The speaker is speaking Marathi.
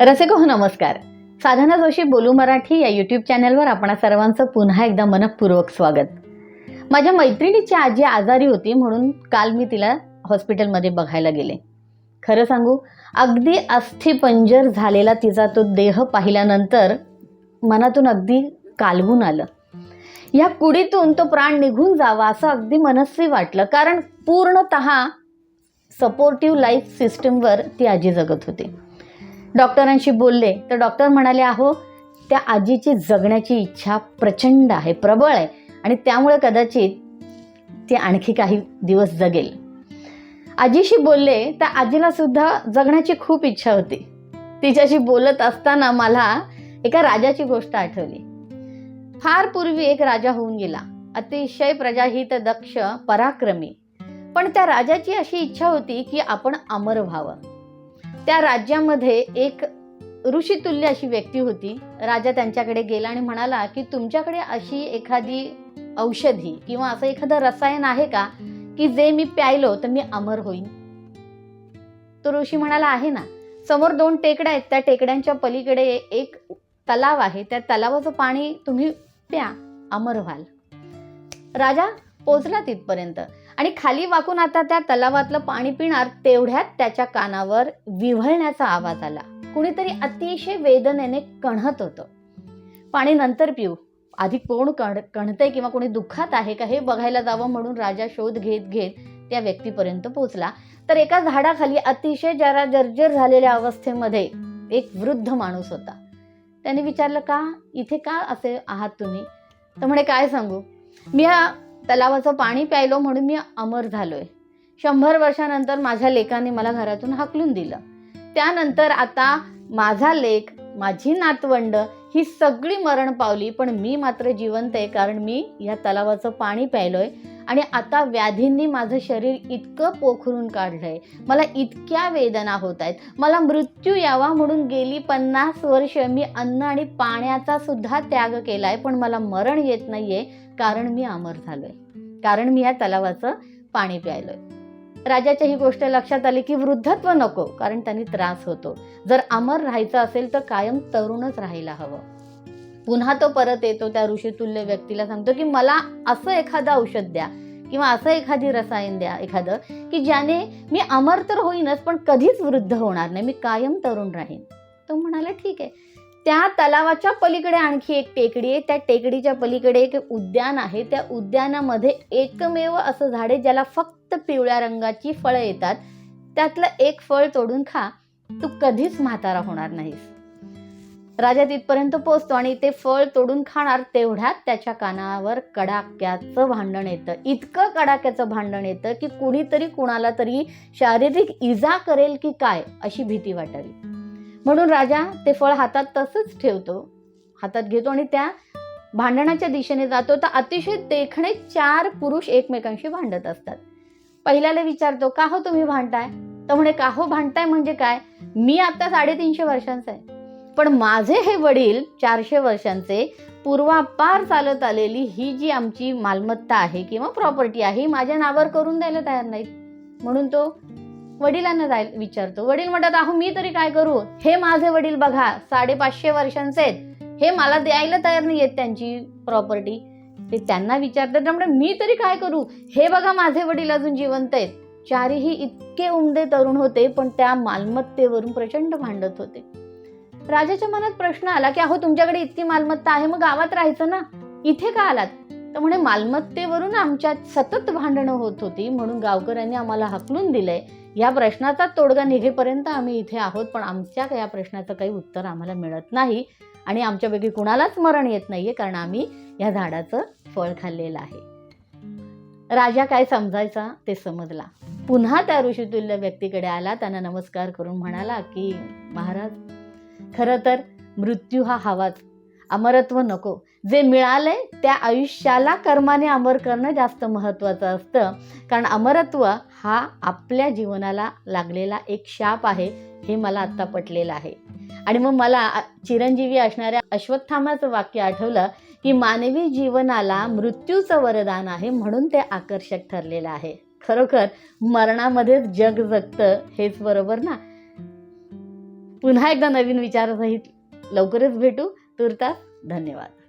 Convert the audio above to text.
रसिको नमस्कार. साधना जोशी बोलू मराठी या यूट्यूब चॅनलवर आपणा सर्वांचं पुन्हा एकदा मनपूर्वक स्वागत. माझ्या मैत्रिणीची आजी आजारी होती म्हणून काल मी तिला हॉस्पिटलमध्ये बघायला गेले. खरं सांगू अगदी अस्थिपंजर झालेला तिचा तो देह पाहिल्यानंतर मनातून अगदी कालवून आलं. या कुडीतून तो प्राण निघून जावा असं अगदी मनस्वी वाटलं कारण पूर्णत सपोर्टिव्ह लाईफ सिस्टीमवर ती आजी जगत होती. डॉक्टरांशी बोलले तर डॉक्टर म्हणाले अहो त्या आजीची जगण्याची इच्छा प्रचंड आहे प्रबळ आहे. आणि त्यामुळे कदाचित ती आणखी काही दिवस जगेल. आजीशी बोलले तर आजीला सुद्धा जगण्याची खूप इच्छा होती. तिच्याशी बोलत असताना मला एका राजाची गोष्ट आठवली. फार पूर्वी एक राजा होऊन गेला. अतिशय प्रजाहित दक्ष पराक्रमी. पण त्या राजाची अशी इच्छा होती की आपण अमर व्हावं. त्या राज्यामध्ये एक ऋषितुल्य अशी व्यक्ती होती. राजा त्यांच्याकडे गेला आणि म्हणाला की तुमच्याकडे अशी एखादी औषधी किंवा असं एखादं रसायन आहे का की जे मी प्यायलो तर मी अमर होईन? तो ऋषी म्हणाला आहे ना. समोर दोन टेकड्या आहेत. त्या टेकड्यांच्या पलीकडे एक तलाव आहे. त्या तलावाचं पाणी तुम्ही प्या. अमर व्हाल. राजा पोचला तिथपर्यंत. आणि खाली वाकून आता त्या तलावातलं पाणी पिणार तेवढ्यात त्याच्या कानावर विव्हळण्याचा आवाज आला. कुणीतरी अतिशय वेदनेने कणहत होतं. पाणी नंतर पिऊ. आधी कोण कण कणतंय किंवा कोणी दुःखात आहे का हे बघायला जावं म्हणून राजा शोध घेत घेत त्या व्यक्तीपर्यंत पोहोचला तर एका झाडाखाली अतिशय जरा जर्जर झालेल्या अवस्थेमध्ये एक वृद्ध माणूस होता. त्याने विचारलं का? इथे का असे आहात तुम्ही? तर म्हणे काय सांगू? मी तलावाचं पाणी प्यायलो म्हणून मी अमर झालोय. शंभर वर्षानंतर माझ्या लेखाने मला घरातून हाकलून दिलं. त्यानंतर आता माझा लेख माझी नातवंड ही सगळी मरण पावली पण मी मात्र जिवंत आहे कारण मी या तलावाचं पाणी प्यायलोय. आणि आता व्याधींनी माझं शरीर इतकं पोखरून काढलंय. मला इतक्या वेदना होत आहेत. मला मृत्यू यावा म्हणून गेली पन्नास वर्ष मी अन्न आणि पाण्याचा सुद्धा त्याग केलाय पण मला मरण येत नाहीये. कारण मी अमर झालोय. कारण मी या तलावाचं पाणी प्यायलोय. राजाच्या ही गोष्ट लक्षात आली की वृद्धत्व नको कारण त्यांनी त्रास होतो. जर अमर राहायचं असेल तर कायम तरुणच राहायला हवं. पुन्हा तो परत येतो त्या ऋषीतुल्य व्यक्तीला सांगतो की मला असं एखादं औषध द्या किंवा असं एखादी रसायन द्या एखादं की ज्याने मी अमर तर होईनच पण कधीच वृद्ध होणार नाही. मी कायम तरुण राहीन. तो म्हणाला ठीक आहे. त्या तलावाच्या पलीकडे आणखी एक टेकडी आहे. त्या टेकडीच्या पलीकडे एक उद्यान आहे. त्या उद्यानामध्ये एकमेव असं झाड आहे ज्याला फक्त पिवळ्या रंगाची फळं येतात. त्यातलं एक फळ तोडून खा. तू कधीच म्हातारा होणार नाहीस. राजा तिथपर्यंत पोचतो आणि ते फळ तोडून खाणार तेवढ्यात त्याच्या कानावर कडाक्याचं भांडण येतं. इतकं कडाक्याचं भांडण येतं की कुणीतरी कुणाला तरी शारीरिक इजा करेल की काय अशी भीती वाटावी. म्हणून राजा ते फळ हातात तसंच ठेवतो. हातात घेतो आणि त्या भांडणाच्या दिशेने जातो. तर अतिशय देखणे चार पुरुष एकमेकांशी भांडत असतात. पहिल्याला विचारतो का हो तुम्ही भांडताय? तर म्हणे का हो भांडताय म्हणजे काय? मी आता साडेतीनशे वर्षांचा आहे. पण माझे हे वडील चारशे वर्षांचे पूर्वापार चालत आलेली ही जी आमची मालमत्ता आहे किंवा प्रॉपर्टी आहे ही माझ्या नावावर करून द्यायला तयार नाहीत. म्हणून तो वडिलांना जाय विचारतो वडील म्हणतात अहो मी तरी काय करू? हे माझे वडील बघा साडेपाचशे वर्षांचे आहेत. हे मला द्यायला तयार नाही आहेत त्यांची प्रॉपर्टी ते त्यांना विचारतात त्यामुळे मी तरी काय करू? हे बघा माझे वडील अजून जिवंत आहेत. चारीही इतके उमदे तरुण होते पण त्या मालमत्तेवरून प्रचंड भांडत होते. राजाच्या मनात प्रश्न आला की अहो तुमच्याकडे इतकी मालमत्ता आहे मग गावात राहायचं ना? इथे का आलात? तर म्हणे मालमत्तेवरून आमच्यात सतत भांडणं होत होती म्हणून गावकऱ्यांनी आम्हाला हकलून दिलंय. या प्रश्नाचा तोडगा निघेपर्यंत आम्ही इथे आहोत पण आमच्या या प्रश्नाचं काही उत्तर आम्हाला मिळत नाही आणि आमच्यापैकी कुणालाच मरण येत नाहीये कारण आम्ही या झाडाचं फळ खाल्लेलं आहे. राजा काय समजायचा ते समजला. पुन्हा त्या ऋषितुल्य व्यक्तीकडे आला त्यांना नमस्कार करून म्हणाला की महाराज खरं तर मृत्यू हा हवाच. अमरत्व नको. जे मिळालंय त्या आयुष्याला कर्माने अमर करणं जास्त महत्त्वाचं असतं. कारण अमरत्व हा आपल्या जीवनाला लागलेला एक शाप आहे हे मला आत्ता पटलेलं आहे. आणि मग मला चिरंजीवी असणाऱ्या अश्वत्थामाचं वाक्य आठवलं की मानवी जीवनाला मृत्यूचं वरदान आहे म्हणून ते आकर्षक ठरलेलं आहे. खरोखर मरणामध्येच जग जगतं हेच बरोबर ना? पुन्हा एकदा नवीन विचारसहित लवकरच भेटू. तुर्तास धन्यवाद.